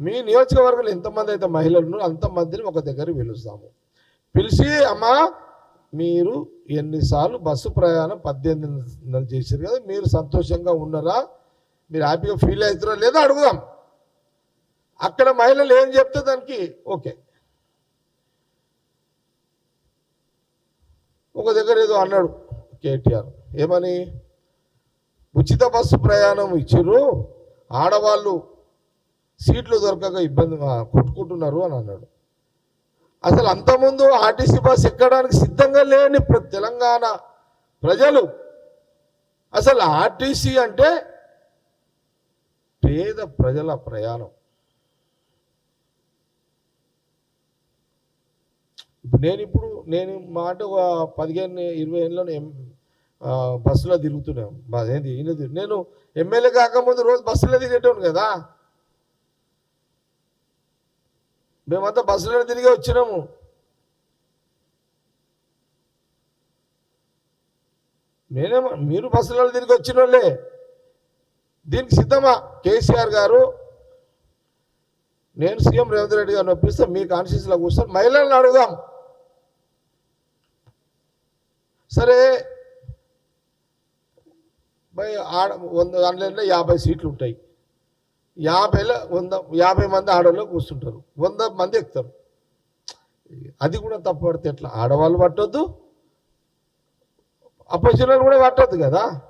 మీ నియోజకవర్గంలో ఎంతమంది అయితే మహిళలు అంతమందిని ఒక దగ్గర పిలుస్తాము. పిలిచి అమ్మా మీరు ఎన్నిసార్లు బస్సు ప్రయాణం పద్దెనిమిది నెలలు చేశారు కదా మీరు సంతోషంగా ఉన్నారా? మీరు హ్యాపీగా ఫీల్ అవుతారా లేదా అడుగుదాం. అక్కడ మహిళలు ఏం చెప్తే దానికి ఓకే. ఒక దగ్గర ఏదో అన్నాడు కేటీఆర్. ఏమని? ఉచిత బస్సు ప్రయాణం ఇచ్చిర్రు ఆడవాళ్ళు సీట్లు దొరకక ఇబ్బంది కొట్టుకుంటున్నారు అని అన్నాడు. అసలు అంతకుముందు ఆర్టీసీ బస్ ఎక్కడానికి సిద్ధంగా లేని తెలంగాణ ప్రజలు అసలు ఆర్టీసీ అంటే పేద ప్రజల ప్రయాణం. ఇప్పుడు నేను ఇప్పుడు నేను మాట ఒక పదిహేను ఇరవై ఏళ్ళలో బస్సులో తిరుగుతున్నాను. ఏంది నేను ఎమ్మెల్యే కాకముందు రోజు బస్సులో తిరిగేటోను కదా. మేమంతా బస్సులో తిరిగి వచ్చినాము. నేనే మీరు బస్సులో తిరిగి వచ్చిన వాళ్ళే దీనికి సిద్ధమా? కేసీఆర్ గారు నేను సీఎం రేవంత్ రెడ్డి గారిని ఒప్పిస్తే మీ కాన్షియస్లో కూర్చొని మహిళలను అడుగుదాం. సరే బై ఆడ వంద దాంట్లో యాభై సీట్లు ఉంటాయి. యాభైలో వంద యాభై మంది ఆడవాళ్ళు కూర్చుంటారు. వంద మంది ఎక్కుతారు. అది కూడా తప్పు పడితే ఎట్లా? ఆడవాళ్ళు పట్టొద్దు. అపోజిషన్ కూడా పట్టొద్దు కదా?